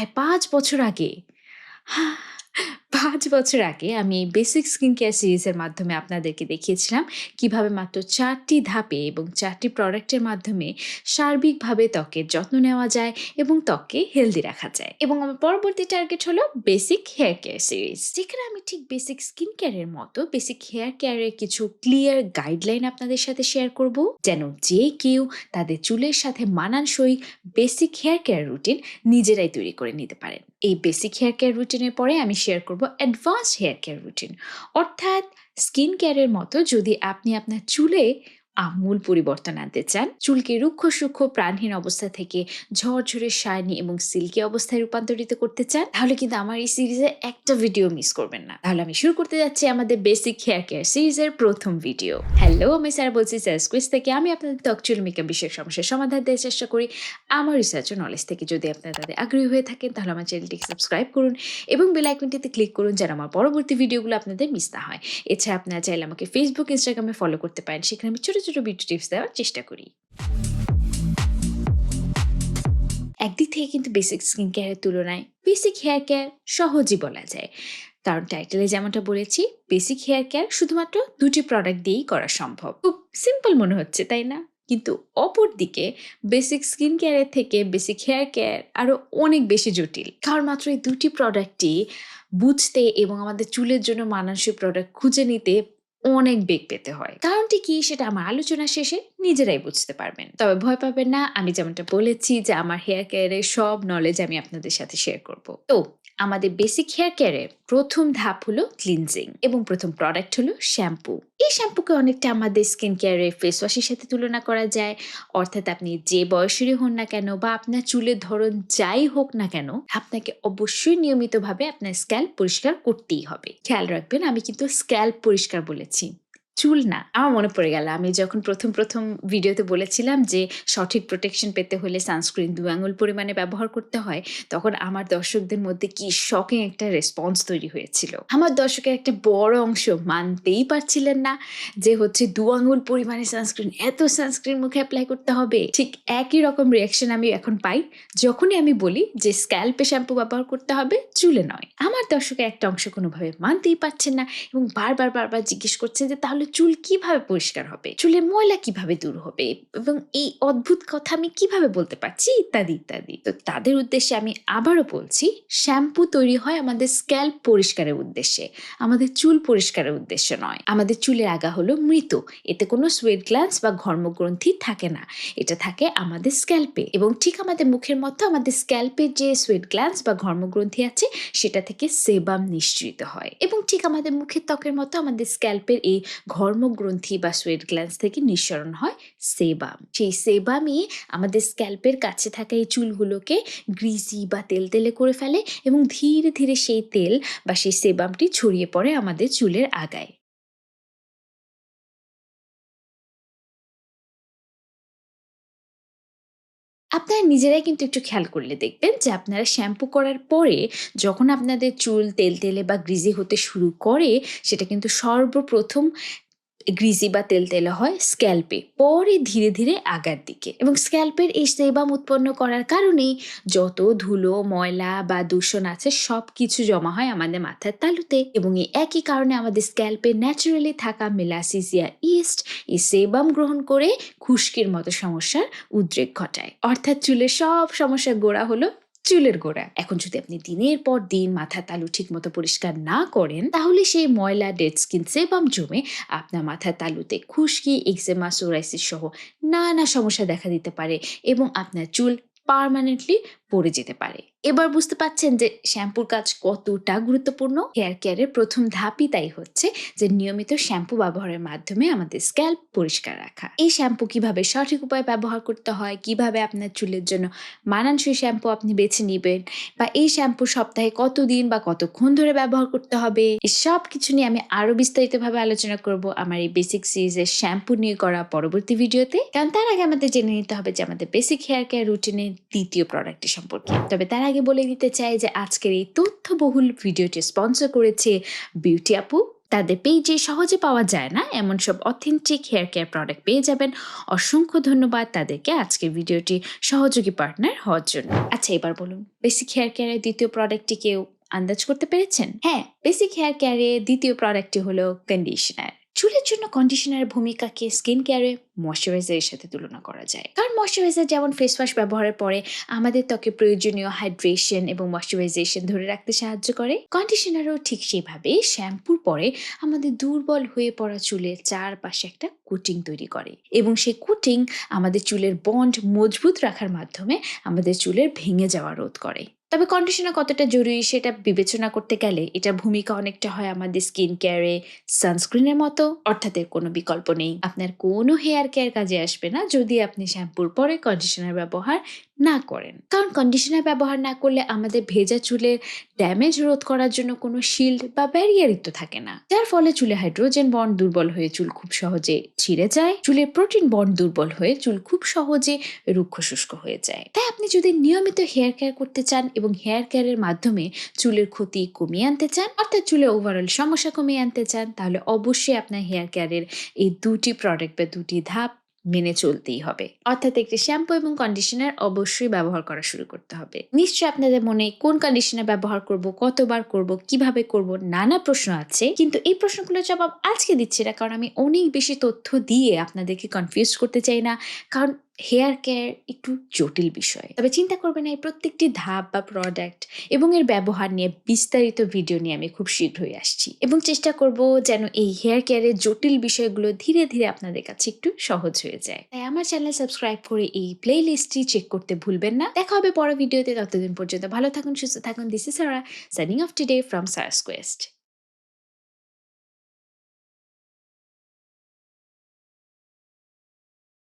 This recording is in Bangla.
প্রায় পাঁচ বছর আগে। পাঁচ বছর আগে আমি বেসিক স্কিন কেয়ার সিরিজের মাধ্যমে আপনাদেরকে দেখিয়েছিলাম কীভাবে মাত্র চারটি ধাপে এবং চারটি প্রোডাক্টের মাধ্যমে সার্বিকভাবে ত্বকের যত্ন নেওয়া যায় এবং ত্বককে হেলদি রাখা যায়। এবং আমার পরবর্তী টার্গেট হলো বেসিক হেয়ার কেয়ার সিরিজ যেখানে আমি ঠিক বেসিক স্কিন কেয়ারের মতো বেসিক হেয়ার কেয়ারের কিছু ক্লিয়ার গাইডলাইন আপনাদের সাথে শেয়ার করব। যেন যে কেউ তাদের চুলের সাথে মানানসই বেসিক হেয়ার কেয়ার রুটিন নিজেরাই তৈরি করে নিতে পারেন। এই বেসিক হেয়ার কেয়ার রুটিনের পরে আমি শেয়ার করব অ্যাডভান্সড হেয়ার কেয়ার রুটিন অর্থাৎ স্কিন কেয়ারের মতো যদি আপনি আপনার চুলে আমূল পরিবর্তন আনতে চান। চুলকে রুক্ষ সূক্ষ্ম প্রাণহীন অবস্থা থেকে ঝরঝরে শাইনি এবং সিল্কি অবস্থায় রূপান্তরিত করতে চান, তাহলে কিন্তু আমার এই সিরিজে একটা ভিডিও মিস করবেন না। তাহলে আমি শুরু করতে যাচ্ছি আমাদের বেসিক হেয়ার কেয়ার সিরিজের প্রথম ভিডিও হ্যালো আমি স্যার বলছি স্যার স্কুইজ থেকে। আমি আপনাদের ত্বক চুল মেকআপ বিষয়ক সমস্যার সমাধান দেওয়ার চেষ্টা করি। আমার রিসার্চ ও নলেজ থেকে যদি আপনারা তাদের আগ্রহী হয়ে থাকেন, তাহলে আমার চ্যানেলটিকে সাবস্ক্রাইব করুন এবং বেল আইকনটিতে ক্লিক করুন যেন আমার পরবর্তী ভিডিওগুলো আপনাদের মিস না হয়। এছাড়া আপনারা চাইলে আমাকে ফেসবুক ইনস্টাগ্রামে ফলো করতে পারেন। সেখানে আমি ছোটো ছোটো ভিডিও টিপস দেওয়ার চেষ্টা করি। একদিক থেকে কিন্তু বেসিক স্কিন কেয়ারের তুলনায় বেসিক হেয়ার কেয়ার সহজই বলা যায়। কারণ টাইটেলে যেমনটা বলেছি বেসিক হেয়ার কেয়ার শুধুমাত্র দুটি প্রোডাক্ট দিয়েই করা সম্ভব। খুব সিম্পল মনে হচ্ছে, তাই না? কিন্তু অপর দিকে বেসিক স্কিন কেয়ারের থেকে বেসিক হেয়ার কেয়ার আরও অনেক বেশি জটিল। কারণ মাত্র এই দুটি প্রোডাক্টটি বুঝতে এবং আমাদের চুলের জন্য মানানসিক প্রোডাক্ট খুঁজে নিতে অনেক বেগ পেতে হয়। কারণটি কি সেটা আমার আলোচনা শেষে নিজেরাই বুঝতে পারবেন। তবে ভয় পাবেন না, আমি যেমনটা বলেছি যে আমার হেয়ার কেয়ারের সব নলেজ আমি আপনাদের সাথে শেয়ার করব। তো আমাদের বেসিক হেয়ার কেয়ারের প্রথম ধাপ হলো ক্লিনজিং এবং প্রথম প্রোডাক্ট হলো শ্যাম্পু এই শ্যাম্পুকে অনেকটা আমাদের স্কিন কেয়ারের ফেস ওয়াশের সাথে তুলনা করা যায়। অর্থাৎ আপনি যে বয়সেরই হন না কেন বা আপনার চুলের ধরন যাই হোক না কেন, আপনাকে অবশ্যই নিয়মিতভাবে আপনার স্ক্যাল্প পরিষ্কার করতেই হবে। খেয়াল রাখবেন, আমি কিন্তু স্ক্যাল্প পরিষ্কার বলেছি। চুল না, আমার মনে পড়ে গেল। আমি যখন প্রথম প্রথম ভিডিওতে বলেছিলাম যে সঠিক প্রোটেকশন পেতে হলে সানস্ক্রিন দু আঙুল পরিমাণে ব্যবহার করতে হয়, তখন আমার দর্শকদের মধ্যে কি শকিং একটা রেসপন্স তৈরি হয়েছিল। আমার দর্শকের একটা বড় অংশ মানতেই পারছিলেন না যে হচ্ছে দু আঙুল পরিমাণে সানস্ক্রিন এত সানস্ক্রিন মুখে অ্যাপ্লাই করতে হবে। ঠিক একই রকম রিয়াকশন আমি এখন পাই, যখনই আমি বলি যে স্ক্যাল্পে শ্যাম্পু ব্যবহার করতে হবে, চুলে নয়। আমার দর্শকের একটা অংশ কোনোভাবে মানতেই পারছেন না এবং বারবার বারবার জিজ্ঞেস করছেন যে তাহলে চুল কীভাবে পরিষ্কার হবে? চুলের ময়লা কীভাবে দূর হবে? এবং এই অদ্ভুত কথা আমি কীভাবে বলতে পারছি? ইত্যাদি ইত্যাদি। তো তাদের উদ্দেশ্যে আমি আবারও বলছি, শ্যাম্পু তৈরি হয় আমাদের স্ক্যাল্প পরিষ্কারের উদ্দেশ্যে। আমাদের চুল পরিষ্কারের উদ্দেশ্য নয়। আমাদের চুলের আগা হলো মৃত। এতে কোনো সোয়েট গ্ল্যান্স বা ঘর্মগ্রন্থি থাকে না। এটা থাকে আমাদের স্ক্যাল্পে। এবং ঠিক আমাদের মুখের মতো আমাদের স্ক্যাল্পের যে সোয়েট গ্ল্যান্স বা ঘর্মগ্রন্থি আছে, সেটা থেকে সেবাম নিঃসৃত হয়। এবং ঠিক আমাদের মুখের ত্বকের মতো আমাদের স্ক্যাল্পের এই ঘর্মগ্রন্থি বা সোয়েট গ্ল্যান্স থেকে নিঃসরণ হয় সেবাম সেই সেবামই আমাদের স্ক্যাল্পের কাছে থাকা এই চুলগুলোকে গ্রিসি বা তেল তেলে করে ফেলে এবং ধীরে ধীরে সেই তেল বা সেই সেবামটি ছড়িয়ে পড়ে আমাদের চুলের আগায়। আপনারা নিজেরাই কিন্তু একটু খেয়াল করলে দেখবেন যে আপনারা শ্যাম্পু করার পরে যখন আপনাদের চুল তেল তেলে বা গ্রিজি হতে শুরু করে, সেটা কিন্তু সর্বপ্রথম গ্রিজি বা তেলতেলে হয় স্ক্যাল্পে পরে ধীরে ধীরে আগার দিকে। এবং স্ক্যাল্পের এই সেবাম উৎপন্ন করার কারণেই যত ধুলো, ময়লা বা দূষণ আছে সব কিছু জমা হয় আমাদের মাথার তালুতে। এবং এই একই কারণে আমাদের স্ক্যাল্পে ন্যাচারালি থাকা মেলাসিসিয়া ইস্ট এই সেবাম গ্রহণ করে খুশকির মতো সমস্যার উদ্রেক ঘটায়। অর্থাৎ চুলের সব সমস্যার গোড়া হলো চুলের গোড়া। এখন যদি আপনি দিনের পর দিন মাথার তালু ঠিক মতো পরিষ্কার না করেন, তাহলে সেই ময়লা, ডেড স্কিন সেবাম জমে আপনার মাথার তালুতে খুশকি, এক্সেমা, সোরাইসিস সহ নানা সমস্যা দেখা দিতে পারে এবং আপনার চুল পার্মানেন্টলি পড়ে যেতে পারে। এবার বুঝতে পাচ্ছেন যে শ্যাম্পুর কাজ কতটা গুরুত্বপূর্ণ। হেয়ার কেয়ারের প্রথম ধাপই তাই হচ্ছে যে নিয়মিত শ্যাম্পু ব্যবহারের মাধ্যমে আমাদের স্ক্যাল্প পরিষ্কার রাখা। এই শ্যাম্পু কীভাবে সঠিক উপায়ে ব্যবহার করতে হয়, কীভাবে আপনার চুলের জন্য মানানসই শ্যাম্পু আপনি বেছে নেবেন বা এই শ্যাম্পু সপ্তাহে কতদিন বা কতক্ষণ ধরে ব্যবহার করতে হবে সব কিছু নিয়ে আমি আরও বিস্তারিতভাবে আলোচনা করব আমার এই বেসিক সিরিজের শ্যাম্পু নিয়ে করা পরবর্তী ভিডিওতে। কারণ তার আগে আমাদের জেনে নিতে হবে যে আমাদের বেসিক হেয়ার কেয়ার রুটিনের দ্বিতীয় প্রোডাক্টটি সম্পর্কে। তবে তার আগে বলে দিতে চাই যে আজকের এই তথ্যবহুল ভিডিওটি স্পন্সর করেছে বিউটি আপু। তাদের পেজে সহজে পাওয়া যায় না, এমন সব অথেন্টিক হেয়ার কেয়ার প্রোডাক্ট পেয়ে যাবেন। অসংখ্য ধন্যবাদ তাদেরকে আজকের ভিডিওটি সহযোগী পার্টনার হওয়ার জন্য। আচ্ছা এবার বলুন বেসিক হেয়ার কেয়ারের দ্বিতীয় প্রোডাক্টটি কেউ আন্দাজ করতে পেরেছেন? হ্যাঁ বেসিক হেয়ার কেয়ারে দ্বিতীয় প্রোডাক্টটি হলো কন্ডিশনার চুলের জন্য কন্ডিশনারের ভূমিকাকে স্কিন কেয়ারে ময়শ্চারাইজারের সাথে তুলনা করা যায়। কারণ ময়শ্চারাইজার যেমন ফেস ওয়াশ ব্যবহারের পরে আমাদের ত্বকে প্রয়োজনীয় হাইড্রেশন এবং ময়শ্চারাইজেশন ধরে রাখতে সাহায্য করে। কন্ডিশনারও ঠিক সেভাবে শ্যাম্পুর পরে আমাদের দুর্বল হয়ে পড়া চুলের চারপাশে একটা কোটিং তৈরি করে এবং সেই কোটিং আমাদের চুলের বন্ড মজবুত রাখার মাধ্যমে আমাদের চুলের ভেঙে যাওয়া রোধ করে। তবে কন্ডিশনার কতটা জরুরি সেটা বিবেচনা করতে গেলে এটা ভূমিকা অনেকটা হয় আমাদের স্কিন কেয়ারে সানস্ক্রিনের মতো। অর্থাৎ এর কোনো বিকল্প নেই। আপনার কোনো হেয়ার কেয়ার কাজে আসবে না যদি আপনি শ্যাম্পুর পরে কন্ডিশনার ব্যবহার না করেন। কারণ কন্ডিশনার ব্যবহার না করলে আমাদের ভেজা চুলের ড্যামেজ রোধ করার জন্য কোনো শিল্ড বা ব্যারিয়ারই তো থাকে না। যার ফলে চুলে হাইড্রোজেন বন্ড দুর্বল হয়ে চুল খুব সহজে ছিঁড়ে যায়। চুলের প্রোটিন বন্ড দুর্বল হয়ে চুল খুব সহজে রুক্ষ শুষ্ক হয়ে যায়। তাই আপনি যদি নিয়মিত হেয়ার কেয়ার করতে চান এবং হেয়ার কেয়ারের মাধ্যমে চুলের ক্ষতি কমিয়ে আনতে চান, অর্থাৎ চুলে ওভারঅল সমস্যা কমিয়ে আনতে চান, তাহলে অবশ্যই আপনার হেয়ার কেয়ারের এই দুটি প্রোডাক্ট বা দুটি ধাপ মেনে চলতেই হবে। অর্থাৎ একটি শ্যাম্পু এবং কন্ডিশনার অবশ্যই ব্যবহার করা শুরু করতে হবে। নিশ্চয়ই আপনাদের মনে কোন কন্ডিশনার ব্যবহার করব, কতবার করব, কীভাবে করব নানা প্রশ্ন আছে, কিন্তু এই প্রশ্নগুলোর জবাব আজকে দিচ্ছি না, কারণ আমি অনেক বেশি তথ্য দিয়ে আপনাদেরকে কনফিউজ করতে চাই না, কারণ হেয়ার কেয়ার একটু জটিল বিষয়। তবে চিন্তা করবেন এই প্রত্যেকটি ধাপ বা প্রোডাক্ট এবং এর ব্যবহার নিয়ে বিস্তারিত ভিডিও নিয়ে আমি খুব শীঘ্রই আসছি। এবং চেষ্টা করব যেন এই হেয়ার কেয়ারের জটিল বিষয়গুলো ধীরে ধীরে আপনাদের কাছে একটু সহজ হয়ে যায়। তাই আমার চ্যানেল সাবস্ক্রাইব করে এই প্লে লিস্টটি চেক করতে ভুলবেন না। দেখা হবে পরের ভিডিওতে ততদিন পর্যন্ত ভালো থাকুন, সুস্থ থাকুন। This is Sara signing off today from Sara's Quest